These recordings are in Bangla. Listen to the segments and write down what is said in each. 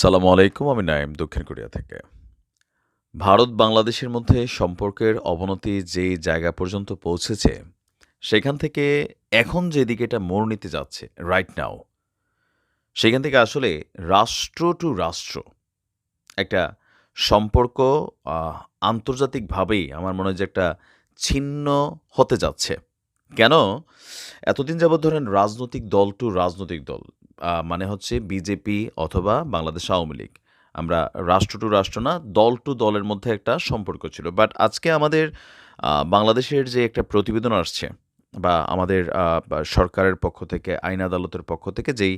সালামু আলাইকুম, আমি নাইম দক্ষিণ কোরিয়া থেকে। ভারত বাংলাদেশের মধ্যে সম্পর্কের অবনতি যেই জায়গা পর্যন্ত পৌঁছেছে, সেখান থেকে এখন যেদিকে এটা মোড় নিতে যাচ্ছে রাইট নাও সেখান থেকে আসলে রাষ্ট্র টু রাষ্ট্র, একটা সম্পর্ক আন্তর্জাতিকভাবেই আমার মনে হয় যে একটা ছিন্ন হতে যাচ্ছে। কেন? এতদিন যাবৎ ধরেন রাজনৈতিক দল টু রাজনৈতিক দল মানে হচ্ছে বিজেপি অথবা বাংলাদেশ আওয়ামী লীগ। আমরা রাষ্ট্র টু রাষ্ট্র না, দল টু দলের মধ্যে একটা সম্পর্ক ছিল। বাট আজকে আমাদের বাংলাদেশের যে একটা প্রতিবেদন আসছে বা আমাদের সরকারের পক্ষ থেকে, আইন আদালতের পক্ষ থেকে যেই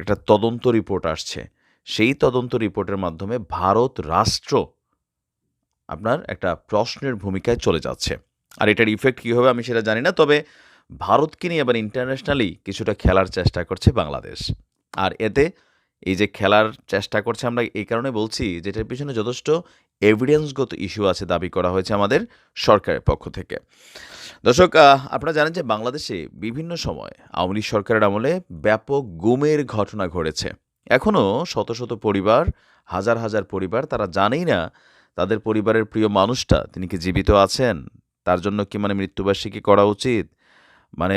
একটা তদন্ত রিপোর্ট আসছে, সেই তদন্ত রিপোর্টের মাধ্যমে ভারত রাষ্ট্র আপনার একটা প্রশ্নের ভূমিকায় চলে যাচ্ছে। আর এটার ইফেক্ট কী হবে আমি সেটা জানি না, তবে ভারতকে নিয়ে এবার ইন্টারন্যাশনালি কিছুটা খেলার চেষ্টা করছে বাংলাদেশ। আর এতে এই যে খেলার চেষ্টা করছে আমরা এই কারণে বলছি যেটার পিছনে যথেষ্ট এভিডেন্সগত ইস্যু আছে দাবি করা হয়েছে আমাদের সরকারের পক্ষ থেকে। দর্শক আপনারা জানেন যে বাংলাদেশে বিভিন্ন সময় আওয়ামী লীগ সরকারের আমলে ব্যাপক গুমের ঘটনা ঘটেছে। এখনও শত শত পরিবার, হাজার হাজার পরিবার তারা জানেই না তাদের পরিবারের প্রিয় মানুষটা, তিনি কি জীবিত আছেন, তার জন্য কি মানে মৃত্যুবার্ষিকী করা উচিত মানে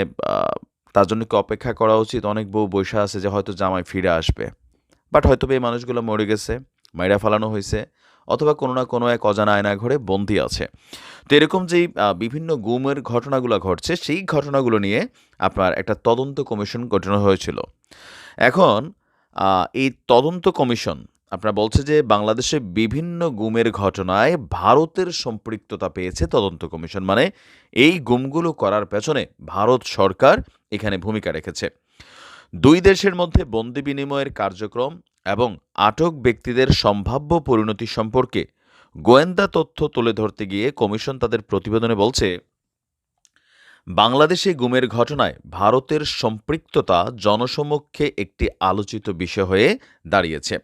তার জন্য কি অপেক্ষা করা উচিত? অনেক বউ বৈশা আছে যে হয়তো জামাই ফিরে আসবে। বাট হয়তো এই মানুষগুলো মরে গেছে, মাইরা ফালানো হয়েছে, অথবা কোনো না কোনো এক অজানা আয়না ঘরে বন্দি আছে। তো এরকম যেই বিভিন্ন গুমের ঘটনাগুলো ঘটছে, সেই ঘটনাগুলো নিয়ে আপনার একটা তদন্ত কমিশন গঠন হয়েছিল। এখন এই তদন্ত কমিশন আপনার বলছে যে বাংলাদেশে বিভিন্ন গুমের ঘটনায় ভারতের সম্পৃক্ততা পেয়েছে তদন্ত কমিশন। মানে এই গুমগুলো করার পেছনে ভারত সরকার এখানে ভূমিকা রেখেছে। দুই দেশের মধ্যে বন্দি বিনিময়ের কার্যক্রম এবং আটক ব্যক্তিদের সম্ভাব্য পরিণতি সম্পর্কে গোয়েন্দা তথ্য তুলে ধরতে গিয়ে কমিশন তাদের প্রতিবেদনে বলছে, বাংলাদেশে গুমের ঘটনায় ভারতের সম্পৃক্ততা জনসমক্ষে একটি আলোচিত বিষয় হয়ে দাঁড়িয়েছে।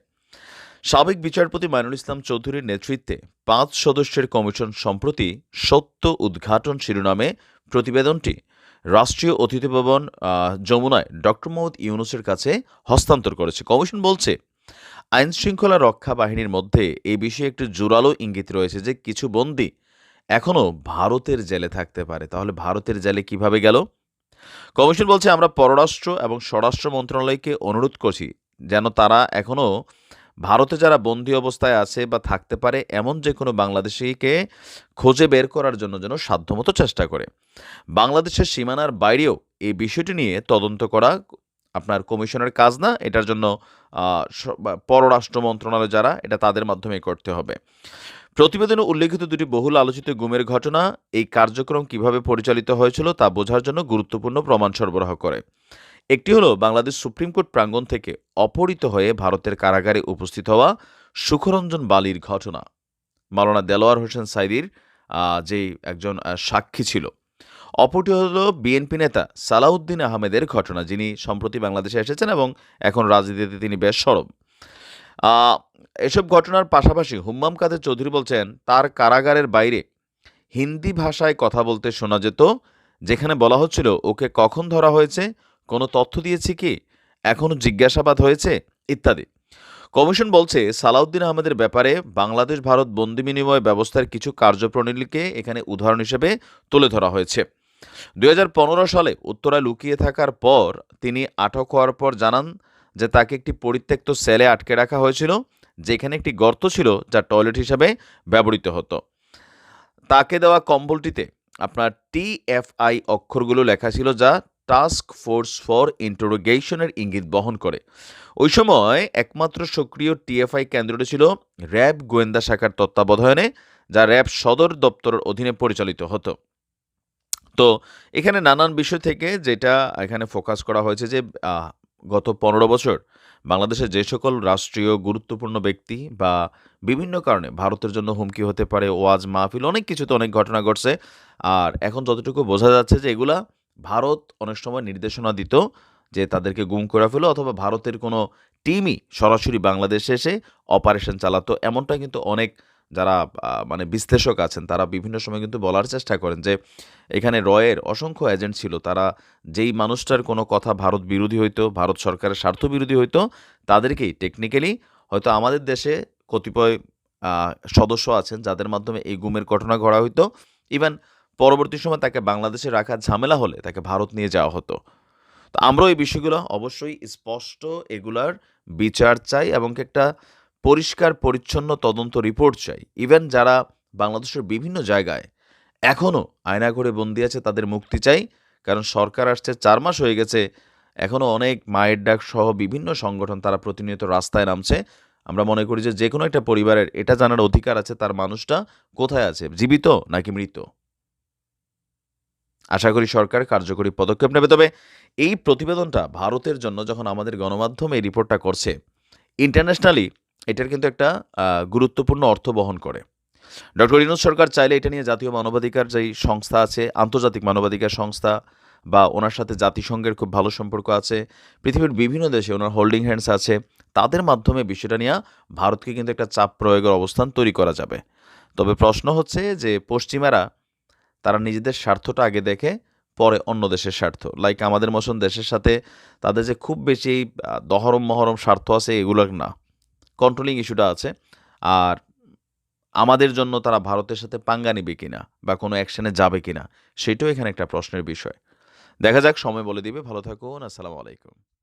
সাবেক বিচারপতি মাইনুল ইসলাম চৌধুরীর নেতৃত্বে পাঁচ সদস্যের কমিশন সম্প্রতি সত্য উদ্ঘাটন শিরোনামে প্রতিবেদনটি রাষ্ট্রীয় অতিথি ভবন যমুনায় ডক্টর মোহাম্মদ ইউনুসের কাছে হস্তান্তর করেছে। কমিশন বলছে, আইন শৃঙ্খলা রক্ষা বাহিনীর মধ্যে এই বিষয়ে একটি জোরালো ইঙ্গিত রয়েছে যে কিছু বন্দী এখনও ভারতের জেলে থাকতে পারে। তাহলে ভারতের জেলে কীভাবে গেল? কমিশন বলছে, আমরা পররাষ্ট্র এবং স্বরাষ্ট্র মন্ত্রণালয়কে অনুরোধ করছি যেন তারা এখনও ভারতে যারা বন্দী অবস্থায় আছে বা থাকতে পারে, এমন যে কোনো বাংলাদেশিকে খোঁজে বের করার জন্য যেন সাধ্যমতো চেষ্টা করে। বাংলাদেশের সীমানার বাইরেও এই বিষয়টি নিয়ে তদন্ত করা আপনার কমিশনের কাজ না, এটার জন্য পররাষ্ট্র মন্ত্রণালয় যারা, এটা তাদের মাধ্যমে করতে হবে। প্রতিবেদনে উল্লেখিত দুটি বহুল আলোচিত গুমের ঘটনা, এই কার্যক্রম কীভাবে পরিচালিত হয়েছিল তা বোঝার জন্য গুরুত্বপূর্ণ প্রমাণ সরবরাহ করে। একটি হলো বাংলাদেশ সুপ্রিম কোর্ট প্রাঙ্গণ থেকে অপহৃত হয়ে ভারতের কারাগারে উপস্থিত হওয়া সুখরঞ্জন বালির ঘটনা। মাওলানা দেলোয়ার হোসেন সাইদির যে একজন সাক্ষী ছিল। অপরটি হল বিএনপি নেতা সালাউদ্দিন আহমেদের ঘটনা, যিনি সম্প্রতি বাংলাদেশে এসেছেন এবং এখন রাজনীতিতে তিনি বেশ সরব। এসব ঘটনার পাশাপাশি হুম্মাম কাদের চৌধুরী বলছেন, তার কারাগারের বাইরে হিন্দি ভাষায় কথা বলতে শোনা যেত, যেখানে বলা হচ্ছিল, ওকে কখন ধরা হয়েছে? কোনো তথ্য দিয়েছে কি? এখনও জিজ্ঞাসাবাদ হয়েছে? ইত্যাদি। কমিশন বলছে, সালাউদ্দিন আহমেদের ব্যাপারে বাংলাদেশ ভারত বন্দি বিনিময় ব্যবস্থার কিছু কার্যপ্রণালীকে এখানে উদাহরণ হিসেবে তুলে ধরা হয়েছে। দু হাজার পনেরো সালে উত্তরায় লুকিয়ে থাকার পর তিনি আটক হওয়ার পর জানান যে তাকে একটি পরিত্যক্ত সেলে আটকে রাখা হয়েছিল, যেখানে একটি গর্ত ছিল যা টয়লেট হিসাবে ব্যবহৃত হতো। তাকে দেওয়া কম্বলটিতে আপনার টিএফআই অক্ষরগুলো লেখা ছিল যা টাস্ক ফোর্স ফর ইন্টারোগেশনের ইঙ্গিত বহন করে। ওই সময় একমাত্র সক্রিয় টিএফআই কেন্দ্রটি ছিল র্যাব গোয়েন্দা শাখার তত্ত্বাবধানে, যা র্যাব সদর দপ্তরের অধীনে পরিচালিত হতো। তো এখানে নানান বিষয় থেকে যেটা এখানে ফোকাস করা হয়েছে যে গত পনেরো বছর বাংলাদেশের যে সকল রাষ্ট্রীয় গুরুত্বপূর্ণ ব্যক্তি বা বিভিন্ন কারণে ভারতের জন্য হুমকি হতে পারে, ওয়াজ মাহফিল, অনেক কিছুতে অনেক ঘটনা ঘটছে। আর এখন যতটুকু বোঝা যাচ্ছে যে এগুলা ভারত অনেক সময় নির্দেশনা দিত যে তাদেরকে গুম করে ফেলো অথবা ভারতের কোনো টিমই সরাসরি বাংলাদেশে এসে অপারেশন চালাতো। এমনটা কিন্তু অনেক যারা মানে বিশ্লেষক আছেন, তারা বিভিন্ন সময় কিন্তু বলার চেষ্টা করেন যে এখানে রয়ের অসংখ্য এজেন্ট ছিল, তারা যেই মানুষটার কোনো কথা ভারত বিরোধী হইতো, ভারত সরকারের স্বার্থ বিরোধী হইতো, তাদেরকেই টেকনিক্যালি হয়তো আমাদের দেশে কতিপয় সদস্য আছেন যাদের মাধ্যমে এই গুমের ঘটনা ঘটা হইতো। ইভেন পরবর্তী সময় তাকে বাংলাদেশে রাখার ঝামেলা হলে তাকে ভারত নিয়ে যাওয়া হতো। তো আমরাও এই বিষয়গুলো অবশ্যই স্পষ্ট এগুলার বিচার চাই এবং একটা পরিষ্কার, পরিচ্ছন্ন তদন্ত রিপোর্ট চাই। ইভেন যারা বাংলাদেশের বিভিন্ন জায়গায় এখনও আয়না করে বন্দি আছে তাদের মুক্তি চাই, কারণ সরকার আসছে চার মাস হয়ে গেছে এখনও অনেক মায়ের ডাক সহ বিভিন্ন সংগঠন তারা প্রতিনিয়ত রাস্তায় নামছে। আমরা মনে করি যে যে কোনো একটা পরিবারের এটা জানার অধিকার আছে তার মানুষটা কোথায় আছে, জীবিত নাকি মৃত? আশা করি সরকার কার্যকরী পদক্ষেপ নেবে। তবে এই প্রতিবেদনটা ভারতের জন্য যখন আমাদের গণমাধ্যম এই রিপোর্টটা করছে ইন্টারন্যাশনালি এটার কিন্তু একটা গুরুত্বপূর্ণ অর্থ বহন করে। ডক্টর ইনুজ সরকার চাইলে এটা নিয়ে জাতীয় মানবাধিকার যেই সংস্থা আছে, আন্তর্জাতিক মানবাধিকার সংস্থা বা ওনার সাথে জাতিসংঘের খুব ভালো সম্পর্ক আছে, পৃথিবীর বিভিন্ন দেশে ওনার হোল্ডিং হ্যান্ডস আছে, তাদের মাধ্যমে বিষয়টা নিয়ে ভারতকে কিন্তু একটা চাপ প্রয়োগের অবস্থান তৈরি করা যাবে। তবে প্রশ্ন হচ্ছে যে পশ্চিমারা তারা নিজেদের স্বার্থটা আগে দেখে পরে অন্য দেশের স্বার্থ। লাইক আমাদের মতন দেশের সাথে তাদের যে খুব বেশি দহরম মহরম স্বার্থ আছে এগুলো না। কন্ট্রোলিং ইস্যুটা আছে। আর আমাদের জন্য তারা ভারতের সাথে পাঙ্গা নেবে কিনা বা কোনো অ্যাকশনে যাবে কিনা, সেটাও এখানে একটা প্রশ্নের বিষয়। দেখা যাক, সময় বলে দিবে। ভালো থাকুন। আসসালামু আলাইকুম।